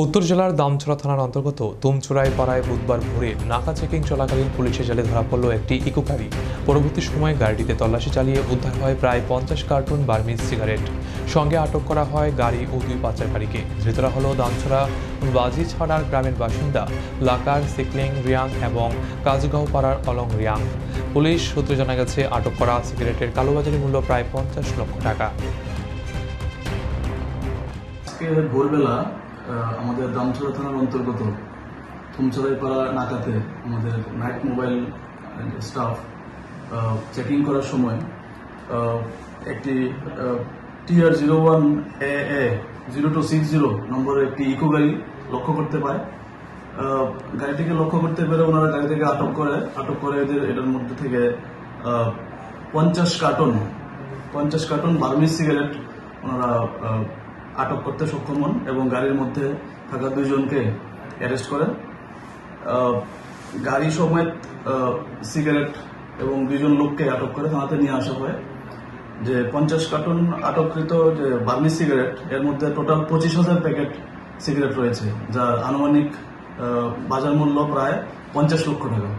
উত্তর জেলার দামছড়া থানার অন্তর্গত তুমচুরাই পাড়ায় বুধবার ভোরে নাকা চেকিং চলাকালীন পুলিশের জালে ধরা পড়ল একটি ইকো গাড়ি। পরবর্তী সময় গাড়িটিতে তল্লাশি চালিয়ে উদ্ধার হয় প্রায় পঞ্চাশ কার্টুন বার্মিজ সিগারেট। সঙ্গে আটক করা হয় গাড়ি ও দুই পাচারকারীকে। ধৃতরা হল দামছড়া বাজি ছাড়ার গ্রামের বাসিন্দা লাকার সিকলিং রিয়াং এবং কাজগাঁও পাড়ার অলং রিয়াং। পুলিশ সূত্রে জানা গেছে, আটক করা সিগারেটের কালোবাজারি মূল্য প্রায় পঞ্চাশ লক্ষ টাকা। ভোরবেলা আমাদের দামছড়া থানার অন্তর্গত থুমছড়াইপাড়া নাকাতে আমাদের নাইট মোবাইল স্টাফ চেকিং করার সময় একটি TR zero one A A zero two six zero নম্বরের একটি ইকো গাড়ি লক্ষ্য করতে পায়। গাড়িটিকে লক্ষ্য করতে পেরে ওনারা গাড়ি থেকে আটক করে আটক করে এদের, এটার মধ্যে থেকে পঞ্চাশ কার্টন পঞ্চাশ কার্টন বার্মিজ সিগারেট ওনারা আটক করতে সক্ষম হন এবং গাড়ির মধ্যে থাকা দুইজনকে অ্যারেস্ট করেন। গাড়ি সমেত সিগারেট এবং দুজন লোককে আটক করে থানাতে নিয়ে আসা হয়। যে পঞ্চাশ কার্টন আটককৃত যে বার্মি সিগারেট, এর মধ্যে টোটাল পঁচিশ হাজার প্যাকেট সিগারেট রয়েছে, যার আনুমানিক বাজার মূল্য প্রায় পঞ্চাশ লক্ষ টাকা।